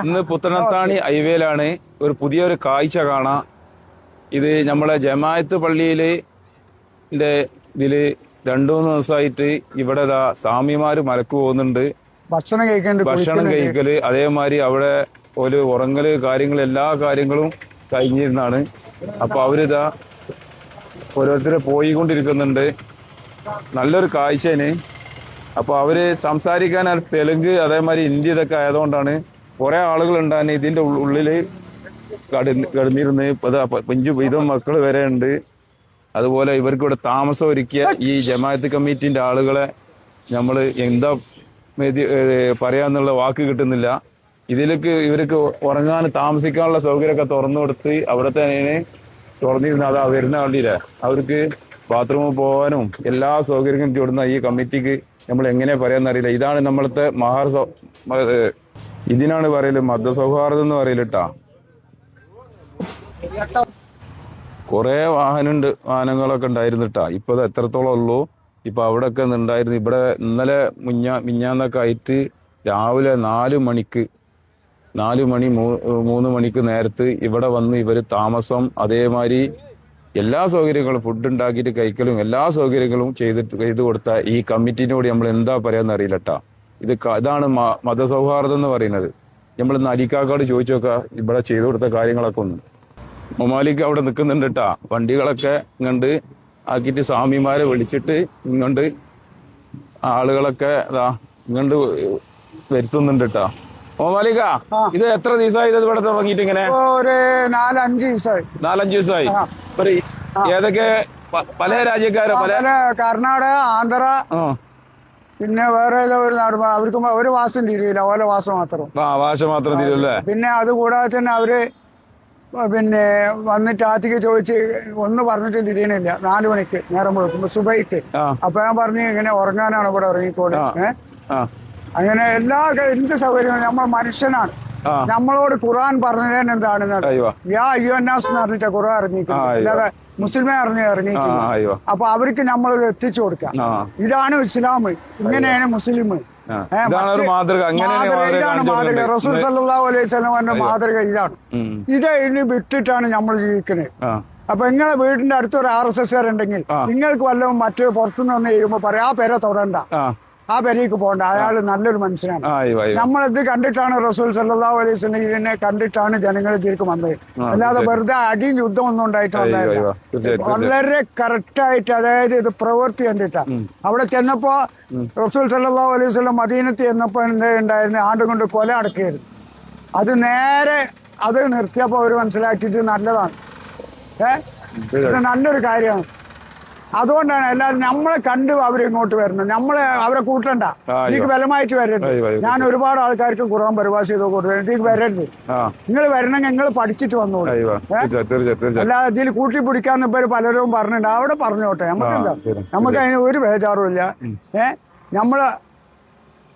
ഇന്ന് പുത്തനത്താണി ഹൈവേയിലാണ് ഒരു പുതിയൊരു കാഴ്ച കാണാം. ഇത് നമ്മളെ ജമായത്ത് പള്ളിയിൽ ഇതിൽ രണ്ടു മൂന്ന് ദിവസമായിട്ട് ഇവിടെ സ്വാമിമാര് മലക്ക് പോകുന്നുണ്ട്. ഭക്ഷണം കഴിക്കേണ്ട ഭക്ഷണം കഴിക്കൽ അതേമാതിരി അവിടെ ഒരു ഉറങ്ങൽ കാര്യങ്ങൾ എല്ലാ കാര്യങ്ങളും കഴിഞ്ഞിരുന്നാണ്. അപ്പൊ അവരിതാ ഓരോരുത്തരെ പോയിക്കൊണ്ടിരിക്കുന്നുണ്ട്. നല്ലൊരു കാഴ്ചന്. അപ്പൊ അവർ സംസാരിക്കാൻ തെലുങ്ക് അതേമാതിരി ഹിന്ദി ഇതൊക്കെ ആയതുകൊണ്ടാണ് കുറെ ആളുകൾ ഉണ്ടാകുന്ന ഇതിന്റെ ഉള്ളിൽ കടന്ന് പഞ്ചു വീതം മക്കൾ വരെ ഉണ്ട്. അതുപോലെ ഇവർക്ക് ഇവിടെ താമസം ഒരുക്കിയ ഈ ജമാഅത്ത് കമ്മിറ്റിന്റെ ആളുകളെ നമ്മൾ എന്താ പറയാന്നുള്ള വാക്ക് കിട്ടുന്നില്ല. ഇതിലേക്ക് ഇവർക്ക് ഉറങ്ങാൻ താമസിക്കാനുള്ള സൗകര്യമൊക്കെ തുറന്നു കൊടുത്ത് അവിടെ തന്നെ തുറന്നിരുന്ന അതാ വരുന്ന വേണ്ടിയില്ല അവർക്ക് ബാത്റൂമിൽ പോകാനും എല്ലാ സൗകര്യങ്ങളും കൊടുക്കുന്ന ഈ കമ്മിറ്റിക്ക് നമ്മൾ എങ്ങനെ പറയാന്നറിയില്ല ഇതാണ് നമ്മളത്തെ മഹാർ ഇതിനാണ് പറയൽ മതസൗഹാർദ്ദം എന്ന് പറയലിട്ടാ. കുറെ വാഹനമുണ്ട് വാഹനങ്ങളൊക്കെ ഉണ്ടായിരുന്നിട്ടാ. ഇപ്പൊ എത്രത്തോളം ഉള്ളൂ? ഇപ്പൊ അവിടെ ഒക്കെ ഉണ്ടായിരുന്നു ഇവിടെ ഇന്നലെ മുഞ്ഞ മിഞ്ഞാന്നൊക്കെ ആയിട്ട് രാവിലെ നാല് മണിക്ക് നാല് മണി മൂന്ന് മണിക്ക് നേരത്ത് ഇവിടെ വന്ന് ഇവർ താമസം അതേമാതിരി എല്ലാ സൗകര്യങ്ങളും ഫുഡ് ഉണ്ടാക്കിയിട്ട് കഴിക്കലും എല്ലാ സൗകര്യങ്ങളും ചെയ്തിട്ട് ചെയ്തു കൊടുത്ത ഈ കമ്മിറ്റിനോട് നമ്മൾ എന്താ പറയാന്ന് അറിയില്ലട്ടാ. ഇത് ഇതാണ് മതസൗഹാർദ്ദം എന്ന് പറയുന്നത്. നമ്മൾ ഇന്ന് അലിക്കാക്കാട് ചോദിച്ചു നോക്കുക ഇവിടെ ചെയ്തു കൊടുത്ത കാര്യങ്ങളൊക്കെ ഒന്ന്. മൊമാലിക്ക് അവിടെ നിൽക്കുന്നുണ്ട് കേട്ടാ വണ്ടികളൊക്കെ ഇങ്ങണ്ട് ആക്കിയിട്ട് സ്വാമിമാരെ വിളിച്ചിട്ട് ഇങ്ങണ്ട് ആളുകളൊക്കെ ഇതാ ഇങ്ങണ്ട് വരുത്തുന്നുണ്ട് കേട്ടാ മൊമാലിക്ക ഇത് എത്ര ദിവസമായി ഇത് ഇവിടെ തുടങ്ങിയിട്ട് ഇങ്ങനെ? ഒരു നാലഞ്ച് ദിവസമായി നാലഞ്ച് ദിവസമായി ഏതൊക്കെ പല രാജ്യക്കാരോ പല? കർണാടക ആന്ധ്ര പിന്നെ വേറെ ഏതോ ഒരു നാട് അവർക്ക് ഒരു മാസം തീരുകയില്ല ഓല മാസം മാത്രം. ആ ഭാഷ മാത്രം പിന്നെ അത് കൂടാതെ തന്നെ അവർ പിന്നെ വന്നിട്ട് ആത്തിക്ക് ചോദിച്ച് ഒന്ന് പറഞ്ഞിട്ട് തിരിയണില്ല. നാലു മണിക്ക് നേരം കൊടുക്കുമ്പോ സുബൈക്ക്. അപ്പൊ ഞാൻ പറഞ്ഞു ഇങ്ങനെ ഉറങ്ങാനാണ് ഇവിടെ ഉറങ്ങിക്കോട് അങ്ങനെ എല്ലാ എന്ത് സൗകര്യങ്ങളും നമ്മൾ മനുഷ്യനാണ്. നമ്മളോട് ഖുർആൻ പറഞ്ഞത് എന്താണ് യാ അയ്യോന്നാസ് എന്ന് പറഞ്ഞിട്ട് ഖുർആൻ അയ്യോ. അല്ലാതെ മുസ്ലിമെ അറിഞ്ഞ് ആ അപ്പൊ അവർക്ക് നമ്മൾ എത്തിച്ചു കൊടുക്കാം ഇതാണ് ഇസ്ലാം ഇങ്ങനെയാണ് മുസ്ലിം. ഇതാണ് മാതൃക. റസൂൽ അലൈഹി മാതൃക ഇതാണ്. ഇത് ഇനി വിട്ടിട്ടാണ് നമ്മൾ ജീവിക്കുന്നത് അപ്പൊ നിങ്ങളെ വീടിന്റെ അടുത്തൊരു ആർ എസ് എസ് ഉണ്ടെങ്കിൽ നിങ്ങൾക്ക് വല്ലതും മറ്റു പുറത്തുനിന്ന് വന്ന് കഴിയുമ്പോ പറയാം ആ പേരെ തൊടണ്ട. ആ പെരീക്ക് പോകണ്ട. അയാൾ നല്ലൊരു മനുഷ്യനാണ്. നമ്മളിത് കണ്ടിട്ടാണ് റസൂൽ സല്ലാ അലൈഹി കണ്ടിട്ടാണ് ജനങ്ങൾ തീർക്കും വന്നത്? അല്ലാതെ വെറുതെ അടിയും യുദ്ധം ഒന്നും ഉണ്ടായിട്ട് അയ്യോ, വന്നതല്ല. അയ്യോ. വളരെ കറക്റ്റായിട്ട് അതായത് ഇത് പ്രവൃത്തി കണ്ടിട്ട അവിടെ ചെന്നപ്പോ റസൂൽ സല്ലാ അലൈഹി മദീനത്ത് ചെന്നപ്പോ എന്താ ഉണ്ടായിരുന്നു? ആണ്ടും കൊണ്ട് കൊല അടക്കിയിരുന്നു അത് നേരെ അത് നിർത്തിയപ്പോ അവർ മനസ്സിലാക്കിയിട്ട് നല്ലതാണ്. ഏഹ് നല്ലൊരു കാര്യമാണ്. അതുകൊണ്ടാണ് എല്ലാവരും നമ്മളെ കണ്ട് അവർ ഇങ്ങോട്ട് വരുന്നത് നമ്മളെ അവരെ കൂട്ടണ്ട. എനിക്ക് ബലമായിട്ട് വരരുത്. ഞാൻ ഒരുപാട് ആൾക്കാർക്ക് ഖുർആൻ പരിഭാഷ ചെയ്ത് കൊടുത്തു. ഇതിക്ക് വരരുത്. നിങ്ങൾ വരണമെങ്കിൽ നിങ്ങൾ പഠിച്ചിട്ട് വന്നോളൂ. അല്ലാതെ ഇതിൽ കൂട്ടി പിടിക്കാന്ന് ഇപ്പൊ പലരും പറഞ്ഞിട്ടുണ്ട്. അവിടെ പറഞ്ഞോട്ടെ. നമുക്ക് എന്താ? നമുക്ക് അതിന് ഒരു ബേജാറും ഇല്ല. ഏ? നമ്മൾ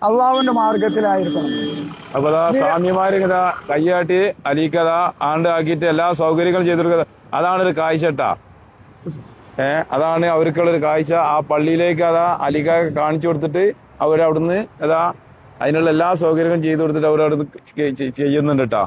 അള്ളാഹുവിന്റെ മാർഗത്തിലായിരിക്കണം. അപ്പൊ സ്വാമിമാരിങ്ങനെ കൈയാട്ടി അലീക്കഥ ആണ്ട് ആക്കിയിട്ട് എല്ലാ സൗകര്യങ്ങളും ചെയ്തു കൊടുക്കുക അതാണ് ഒരു കാഴ്ചട്ടാ. അതാണ് അവർക്കുള്ളൊരു കാഴ്ച. ആ പള്ളിയിലേക്ക് അതാ അലിക കാണിച്ചു കൊടുത്തിട്ട് അവരവിടുന്ന് അതാ അതിനുള്ള എല്ലാ സൗകര്യങ്ങളും ചെയ്തു കൊടുത്തിട്ട് അവരവിടുന്ന് ചെയ്യുന്നുണ്ട് കേട്ടാ